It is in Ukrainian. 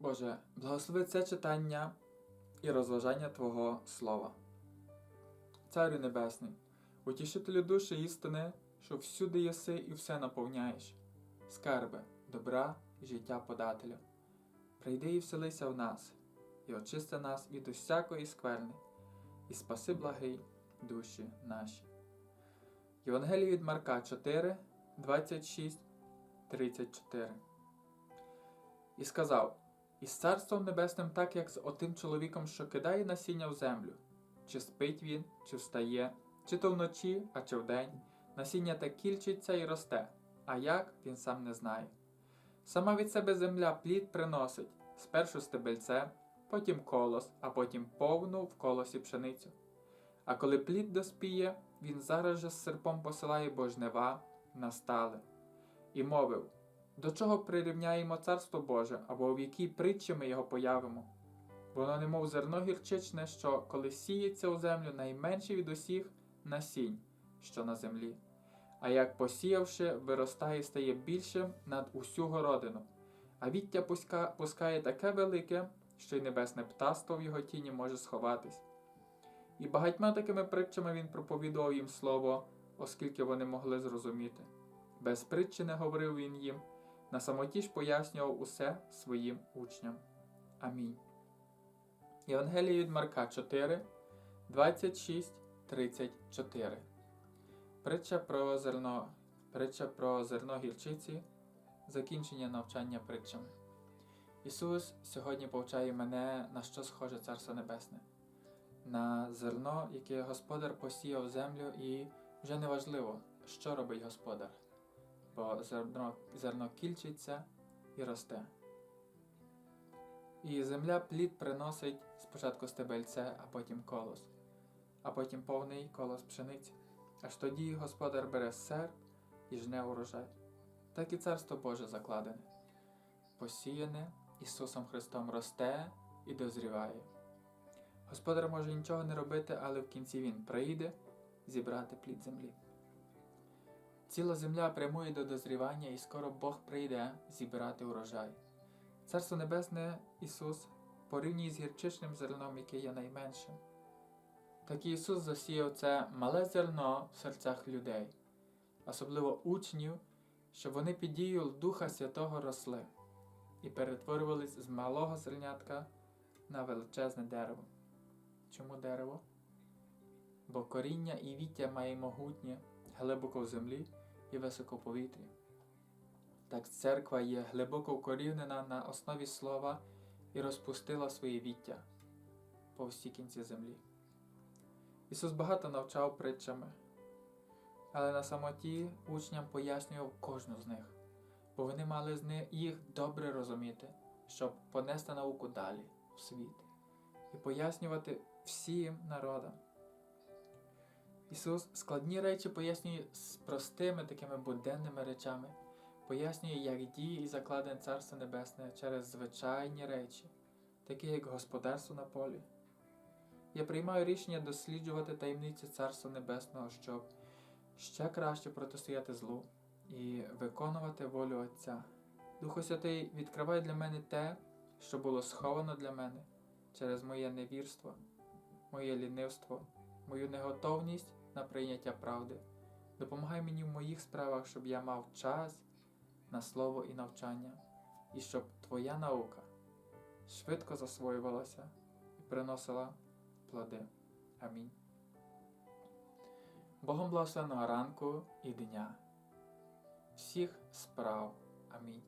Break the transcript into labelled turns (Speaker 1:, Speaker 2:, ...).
Speaker 1: Боже, благослови це читання і розважання Твого Слова. Царю Небесний, утішителю душі істини, що всюди єси і все наповняєш, скарби, добра і життя подателю. Прийди і вселися в нас, і очисти нас від усякої скверни, і спаси благий душі наші. Євангеліє від Марка 4, 26, 34. І сказав: Із царством небесним, так як з отим чоловіком, що кидає насіння в землю, чи спить він, чи встає, чи то вночі, а чи вдень, насіння те кільчиться і росте, а як він сам не знає. Сама від себе земля плід приносить спершу стебельце, потім колос, а потім повну в колосі пшеницю. А коли плід доспіє, він зараз же з серпом посилає божнева на стале. І мовив: До чого прирівняємо царство Боже, або в якій притчі ми його появимо? Воно немов зерно гірчичне, що, коли сіється у землю, найменше від усіх насінь, що на землі. А як посіявши, виростає і стає більшим над усю городину, а віття пускає таке велике, що й небесне птаство в його тіні може сховатись. І багатьма такими притчами він проповідував їм слово, оскільки вони могли зрозуміти. Без притчі не говорив він їм, на самоті ж пояснював усе своїм учням. Амінь. Євангеліє від Марка 4, 26, 34. Притча про зерно, притча про зерно гірчиці, закінчення навчання притчами. Ісус сьогодні повчає мене, на що схоже Царство Небесне, на зерно, яке Господар посіяв землю, і вже не важливо, що робить Господар, бо зерно, зерно кільчиться і росте. І земля плід приносить спочатку стебельце, а потім колос, а потім повний колос пшениці. Аж тоді господар бере серп і жне урожай. Так і царство Боже закладене, посіяне Ісусом Христом росте і дозріває. Господар може нічого не робити, але в кінці Він прийде зібрати плід землі. Ціла земля прямує до дозрівання, і скоро Бог прийде зібрати урожай. Царство Небесне Ісус порівнює з гірчичним зерном, яке є найменшим. Так Ісус засіяв це мале зерно в серцях людей, особливо учнів, щоб вони під дією Духа Святого росли і перетворювались з малого зернятка на величезне дерево. Чому дерево? Бо коріння і віття має могутнє, глибоко в землі і високо в повітрі. Так церква є глибоко вкорінена на основі слова і розпустила своє віття по всі кінці землі. Ісус багато навчав притчами, але на самоті учням пояснював кожну з них, бо вони мали з них їх добре розуміти, щоб понести науку далі в світ і пояснювати всім народам. Ісус складні речі пояснює з простими такими буденними речами, пояснює, як діє і закладене Царство Небесне через звичайні речі, такі як господарство на полі. Я приймаю рішення досліджувати таємниці Царства Небесного, щоб ще краще протистояти злу і виконувати волю Отця. Духу Святий відкриває для мене те, що було сховано для мене через моє невірство, моє лінивство, мою неготовність на прийняття правди. Допомагай мені в моїх справах, щоб я мав час на слово і навчання, і щоб Твоя наука швидко засвоювалася і приносила плоди. Амінь. Богом благословеного ранку і дня. Всіх справ. Амінь.